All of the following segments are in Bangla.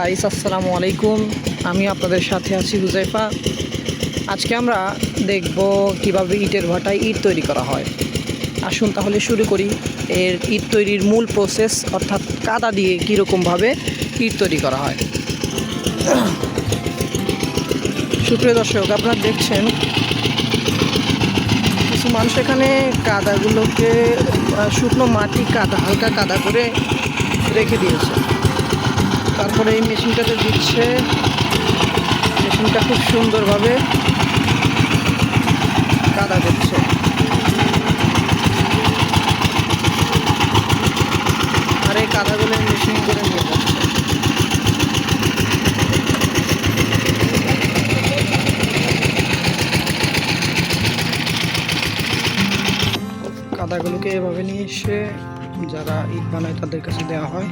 গাইস আসসালামু আলাইকুম। আমি আপনাদের সাথে আছি হুজাইফা। আজকে আমরা দেখব কীভাবে ইটের ভাটায় ইট তৈরি করা হয়। আসুন তাহলে শুরু করি। এর ইট তৈরির মূল প্রসেস অর্থাৎ কাদা দিয়ে কীরকমভাবে ইট তৈরি করা হয়। সুপ্রিয় দর্শক, আপনারা দেখছেন, কিছু মানুষ এখানে কাদাগুলোকে শুকনো মাটি কাদা, হালকা কাদা করে রেখে দিয়েছে। তারপরে এই মেশিনটাতে দিচ্ছে। মেশিনটা খুব সুন্দরভাবে কাদা করছে। আর এই কাদাগুলো মেশিন করে নিয়ে যাচ্ছে। কাদাগুলোকে এভাবে নিয়ে এসে যারা ইট বানায় তাদের কাছে দেওয়া হয়।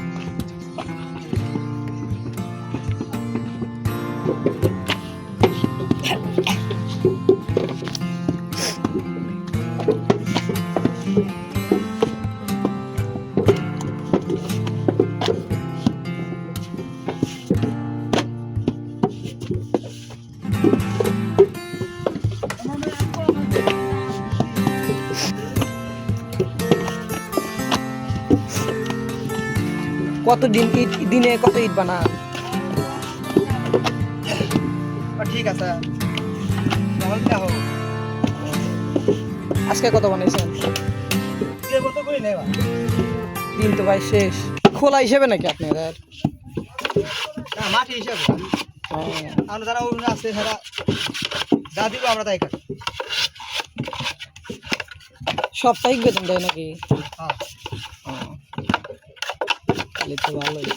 কত দিন ইট দিনে কত ইট বানান? ঠিক আছে। আজকে কত বানাইছেন? দিন তো ভাই শেষ। খোলা হিসেবে নাকি আপনাদের? মাটি হিসাবে। ও, আমরা যারা আছে তারা যা দিব আমরা তাই কাটি সাপ্তাহিক বেতন দেয় নাকি? হ্যাঁ। তাহলে তো ভালোই।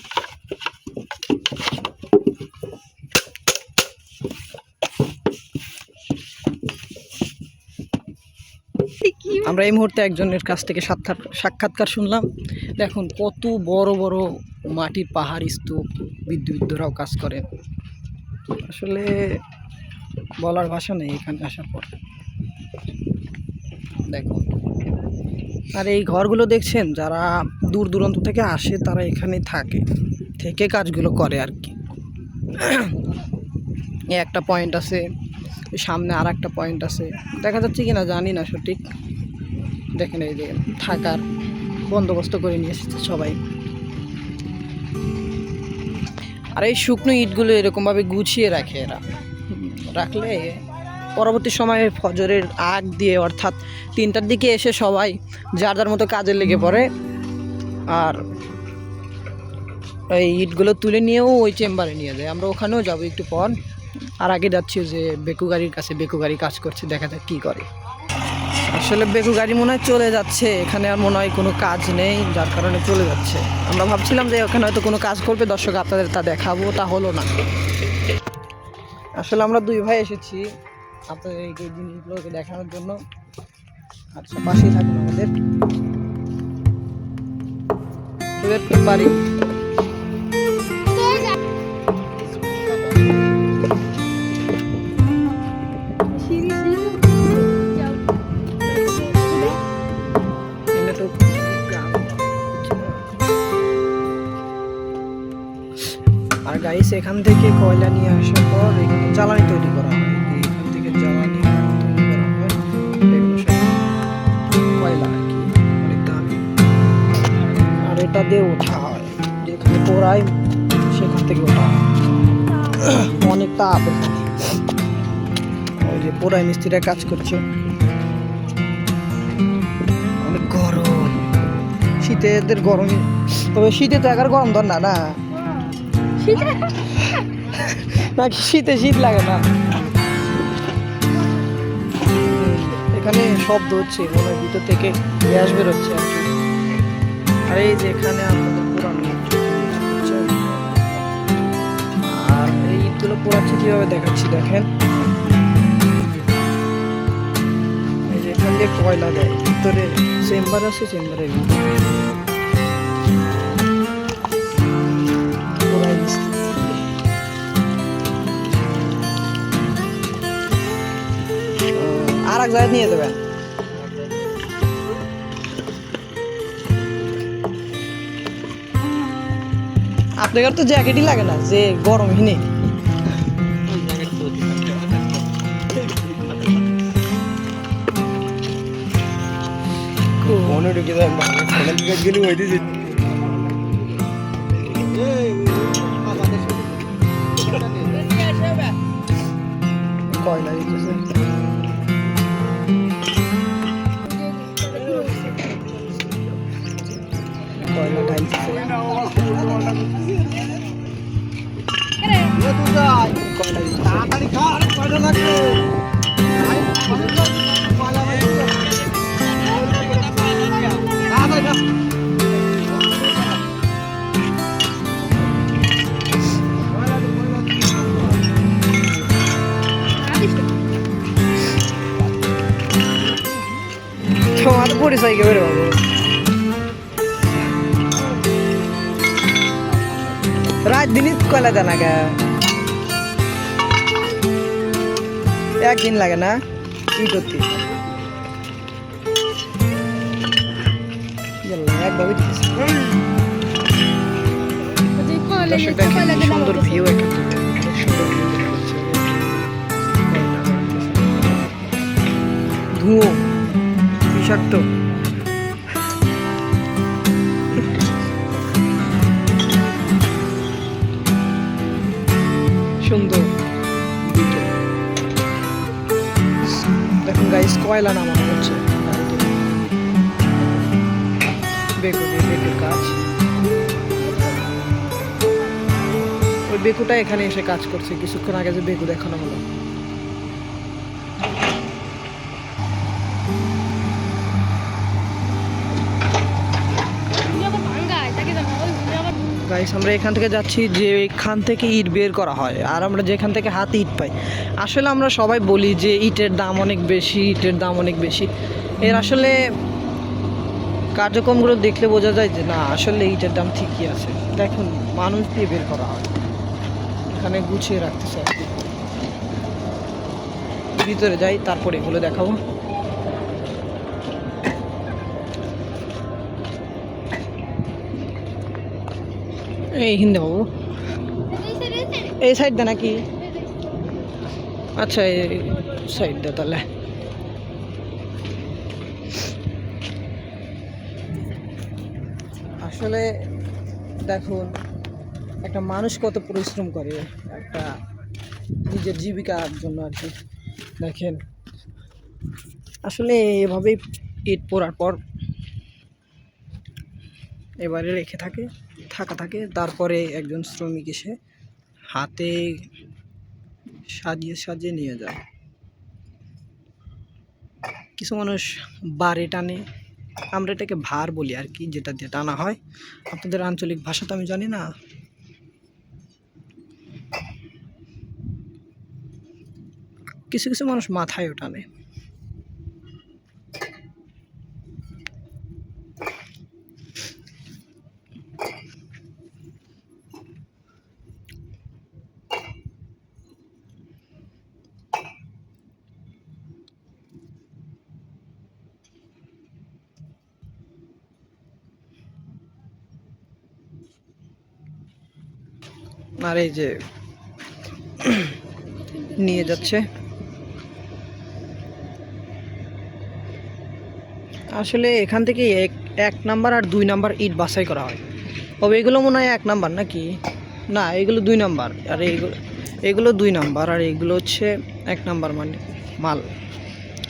আমরা এই মুহূর্তে একজনের কাছ থেকে সাক্ষাৎ সাক্ষাৎকার শুনলাম। দেখুন কত বড় বড় মাটির পাহাড় স্তূপ বিদ্যুৎরাও কাজ করেন আসলে বলার ভাষা নেই এখানে আসার পর। দেখুন। আর এই ঘরগুলো দেখছেন যারা দূর দূরান্ত থেকে আসে, তারা এখানে থাকে, থেকে কাজগুলো করে আর কি। একটা পয়েন্ট আছে সামনে আর একটা পয়েন্ট আছে। দেখা যাচ্ছে কি না জানি না সঠিক। দেখেন এই যে থাকার বন্দোবস্ত করে নিয়ে এসেছে সবাই। আর এই শুকনো ইটগুলো এরকমভাবে গুছিয়ে রাখে এরা। রাখলে পরবর্তী সময়ে ফজরের আগ দিয়ে অর্থাৎ তিনটার দিকে এসে সবাই যার যার মতো কাজে লেগে পড়ে আর এই ইটগুলো তুলে নিয়েও ওই চেম্বারে নিয়ে যায়। আমরা ওখানেও যাব একটু পর। আর আগে যাচ্ছি যে বেকু গাড়ির কাছে, বেকু গাড়ি কাজ করছে, দেখা যাক কী করে। আসলে বেকু গাড়ি মনে হয় চলে যাচ্ছে। এখানে আর মনে হয় কোনো কাজ নেই, যার কারণে চলে যাচ্ছে। আমরা ভাবছিলাম যে ওখানে হয়তো কোনো কাজ করবে, দর্শক আপনাদের তা দেখাবো, তা হলো না। আসলে আমরা দুই ভাই এসেছি আপনাদের এই জিনিসগুলোকে দেখানোর জন্য। আচ্ছা পাশেই থাকুন আমাদের। বের করতে পারি। আর গাইস এখান থেকে কয়লা নিয়ে আসার পর এখানে জ্বালানি তৈরি করা হয় দিয়ে ওঠা হয়। যেখানে পোড়ায় সেখান থেকে ওঠা হয়। অনেক তাপ ওই যে পোড়াই মিস্ত্রিরা কাজ করছে। অনেক গরম। শীতে এদের গরম তবে শীতে তো একার গরম ধর না না? নাকি শীতে শীত লাগে না? এখানে শব্দ হচ্ছে মনে হয় ভিতর থেকে গ্যাস বেরোচ্ছে। আর কি আর এই যে এখানে আপনাদের পুরানো আর এই ইটগুলো পোড়াচ্ছে, কীভাবে দেখাচ্ছি দেখেন? এই যে এখান দিয়ে কয়লা দেয়, ভিতরে চেম্বার আছে চেম্বারের ভিতরে আর এক জায়গায় নিয়ে যাবেন। দেখার তো জ্যাকেটই লাগে না যে গরম হিনে কয়লা তোমার পরিচয় কে বেরো বাবু রাত দিনই কয়লা দেন আগে একদিন লাগে না কি করতে একভাবে সুন্দর ভিউ অনেক সুন্দর ধুঁয়ো বিষাক্ত দেখুন গাইস কয়লা নামানো হচ্ছে? বেগুনি কাজ ওই বেকুটা এখানে এসে কাজ করছে, কিছুক্ষণ আগে যে বেকু দেখানো হলো। গাইস, আমরা এখান থেকে যাচ্ছি যে এখান থেকে ইট বের করা হয়, আর আমরা যেখান থেকে হাতে ইট পাই। আসলে আমরা সবাই বলি যে ইটের দাম অনেক বেশি, ইটের দাম অনেক বেশি। এর আসলে কার্যক্রমগুলো দেখলে বোঝা যায় যে না, আসলে ইটের দাম ঠিকই আছে। দেখুন, মানুষ দিয়ে বের করা হয়। এখানে গুছিয়ে আর কি। ভিতরে যাই, তারপরে এগুলো দেখাবো। এই হিন্দে বাবু। এই সাইড দে নাকি? আচ্ছা এই সাইড তাহলে। আসলে দেখুন, একটা মানুষ কত পরিশ্রম করে, একটা নিজের জীবিকার জন্য আর কি। দেখেন, আসলে এভাবেই ইট পড়ার পর এবারে রেখে থাকে। থাকা থাকে। তারপরে একজন শ্রমিক এসে হাতে সাজিয়ে সাজিয়ে নিয়ে যায়। কিছু মানুষ বারে টানে। আমরা এটাকে ভার বলি আর কি, যেটা দিয়ে টানা হয়। আপনাদের আঞ্চলিক ভাষা তো আমি জানি না। কিছু কিছু মানুষ মাথায়ও টানে। আর এই যে নিয়ে যাচ্ছে। আসলে এখান থেকে এক এক নাম্বার আর দুই নাম্বার ইট বাছাই করা হয়। তবে এগুলো মনে হয় এক নাম্বার নাকি? না, এগুলো দুই নাম্বার। আর এইগুলো এগুলো দুই নাম্বার আর এগুলো হচ্ছে এক নাম্বার মানে মাল।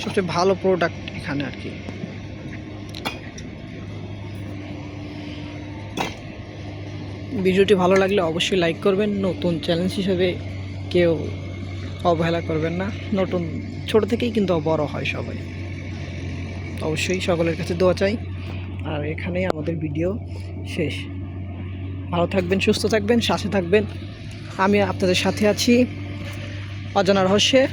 সবচেয়ে ভালো প্রোডাক্ট এখানে আর কি। ভিডিওটি ভালো লাগলে অবশ্যই লাইক করবেন। নতুন চ্যালেঞ্জ হিসেবে কেউ অবহেলা করবেন না। নতুন, ছোট থেকেই কিন্তু বড় হয় সবাই। অবশ্যই সকলের কাছে দোয়া চাই। আর এখানেই আমাদের ভিডিও শেষ। ভালো থাকবেন, সুস্থ থাকবেন, সাথে থাকবেন। আমি আপনাদের সাথে আছি। অজানা রহস্যে।